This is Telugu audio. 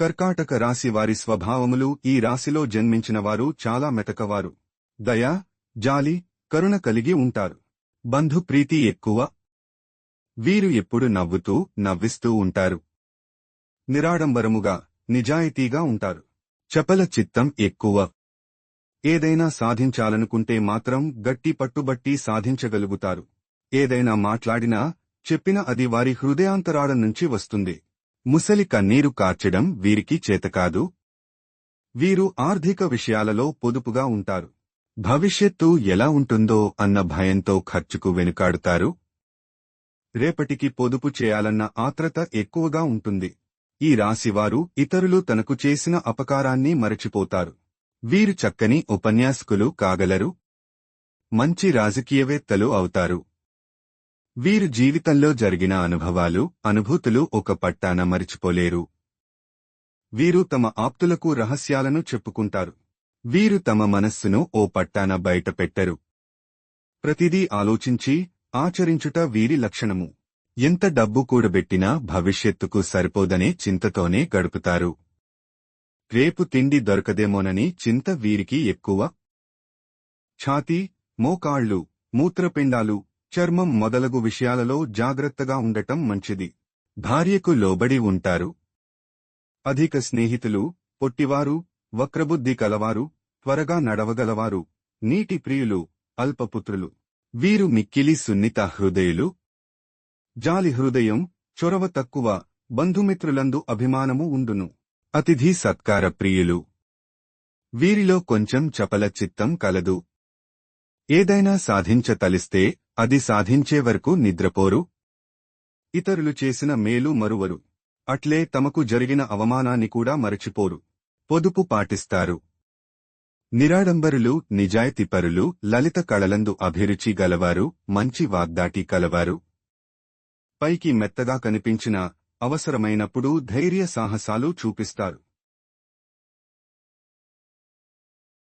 కర్కాటక రాశి వారి స్వభావములు ఈ రాశిలో జన్మించిన వారు చాలా మెతకవారు. దయ జాలి కరుణ కలిగి ఉంటారు. బంధుప్రీతి ఎక్కువ. వీరు ఎప్పుడు నవ్వుతూ నవ్విస్తూ ఉంటారు. నిరాడంబరముగా నిజాయితీగా ఉంటారు. చపల చిత్తం ఎక్కువ. ఏదైనా సాధించాలనుకుంటే మాత్రం గట్టి పట్టుబట్టి సాధించగలుగుతారు. ఏదైనా మాట్లాడినా చెప్పిన అది వారి హృదయాంతరాళం నుంచి వస్తుంది. ముసలి కన్నీరు కార్చడం వీరికి చేతకాదు. వీరు ఆర్థిక విషయాలలో పొదుపుగా ఉంటారు. భవిష్యత్తు ఎలా ఉంటుందో అన్న భయంతో ఖర్చుకు వెనుకాడుతారు. రేపటికి పొదుపు చేయాలన్న ఆత్రత ఎక్కువగా ఉంటుంది. ఈ రాశివారు ఇతరులు తనకు చేసిన అపకారాన్ని మరచిపోతారు. వీరు చక్కని ఉపన్యాసకులు కాగలరు. మంచి రాజకీయవేత్తలు అవుతారు. వీరు జీవితంలో జరిగిన అనుభవాలు అనుభూతులు ఒక పట్టాన మరిచిపోలేరు. వీరు తమ ఆప్తులకు రహస్యాలను చెప్పుకుంటారు. వీరు తమ మనస్సును ఓ పట్టాన బయటపెట్టరు ప్రతిదీ ఆలోచించి ఆచరించుట వీరి లక్షణము. ఎంత డబ్బు కూడబెట్టినా భవిష్యత్తుకు సరిపోదనే చింతతోనే గడుపుతారు. రేపు తిండి దొరకదేమోనని చింత వీరికి ఎక్కువ? ఛాతీ మోకాళ్ళు మూత్రపిండాలు చర్మం మొదలగు విషయాలలో జాగ్రత్తగా ఉండటం మంచిది. భార్యకు లోబడి ఉంటారు. అధిక స్నేహితులు పొట్టివారు వక్రబుద్ధి కలవారు త్వరగా నడవగలవారు నీటి ప్రియులు అల్పపుత్రులు. వీరు మిక్కిలి సున్నిత హృదయులు. జాలి హృదయం చొరవ తక్కువ బంధుమిత్రులందు అభిమానము ఉండును. అతిథి సత్కార ప్రియులు. వీరిలో కొంచెం చపల చిత్తం కలదు. ఏదైనా సాధించతలిస్తే అది సాధించే వరకు నిద్రపోరు. ఇతరులు చేసిన మేలు మరువరు. అట్లే తమకు జరిగిన అవమానాన్ని కూడా మరచిపోరు. పొదుపు పాటిస్తారు. నిరాడంబరులు నిజాయితీపరులు లలిత కళలందు అభిరుచి గలవారు మంచి వాగ్దాటి కలవారు. పైకి మెత్తగా కనిపించిన అవసరమైనప్పుడు ధైర్య సాహసాలు చూపిస్తారు.